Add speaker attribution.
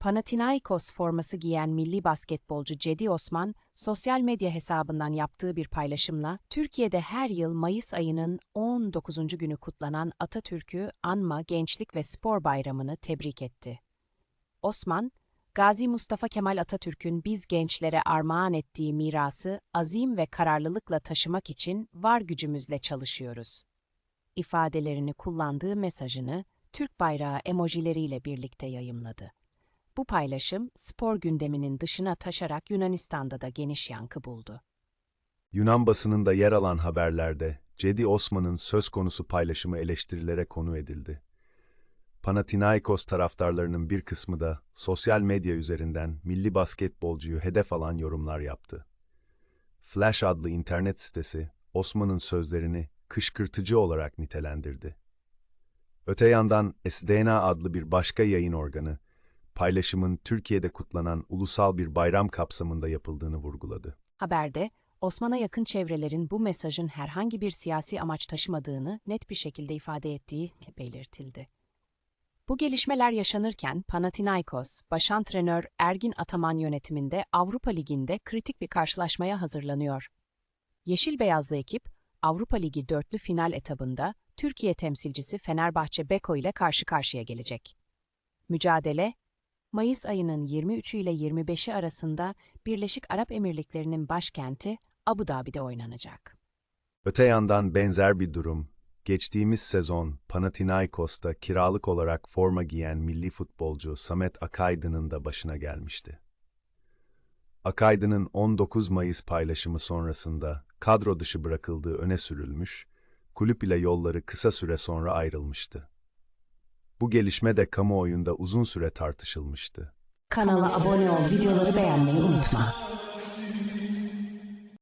Speaker 1: Panathinaikos forması giyen milli basketbolcu Cedi Osman, sosyal medya hesabından yaptığı bir paylaşımla, Türkiye'de her yıl Mayıs ayının 19. günü kutlanan Atatürk'ü Anma Gençlik ve Spor Bayramı'nı tebrik etti. Osman, Gazi Mustafa Kemal Atatürk'ün biz gençlere armağan ettiği mirası azim ve kararlılıkla taşımak için var gücümüzle çalışıyoruz. ifadelerini kullandığı mesajını Türk bayrağı emojileriyle birlikte yayımladı. Bu paylaşım spor gündeminin dışına taşarak Yunanistan'da da geniş yankı buldu.
Speaker 2: Yunan basınında yer alan haberlerde Cedi Osman'ın söz konusu paylaşımı eleştirilere konu edildi. Panathinaikos taraftarlarının bir kısmı da sosyal medya üzerinden milli basketbolcuyu hedef alan yorumlar yaptı. Flash adlı internet sitesi Osman'ın sözlerini kışkırtıcı olarak nitelendirdi. Öte yandan SDNA adlı bir başka yayın organı, paylaşımın Türkiye'de kutlanan ulusal bir bayram kapsamında yapıldığını vurguladı.
Speaker 1: Haberde, Osman'a yakın çevrelerin bu mesajın herhangi bir siyasi amaç taşımadığını net bir şekilde ifade ettiği belirtildi. Bu gelişmeler yaşanırken Panathinaikos, baş antrenör Ergin Ataman yönetiminde Avrupa Ligi'nde kritik bir karşılaşmaya hazırlanıyor. Yeşil Beyazlı ekip, Avrupa Ligi dörtlü final etabında Türkiye temsilcisi Fenerbahçe Beko ile karşı karşıya gelecek. Mücadele, Mayıs ayının 23'ü ile 25'i arasında Birleşik Arap Emirlikleri'nin başkenti Abu Dhabi'de oynanacak.
Speaker 2: Öte yandan benzer bir durum, geçtiğimiz sezon Panathinaikos'ta kiralık olarak forma giyen milli futbolcu Samet Akaydın'ın da başına gelmişti. Akaydın'ın 19 Mayıs paylaşımı sonrasında kadro dışı bırakıldığı öne sürülmüş, kulüp ile yolları kısa süre sonra ayrılmıştı. Bu gelişme de kamuoyunda uzun süre tartışılmıştı.
Speaker 1: Kanala abone ol, videoları beğenmeyi unutma.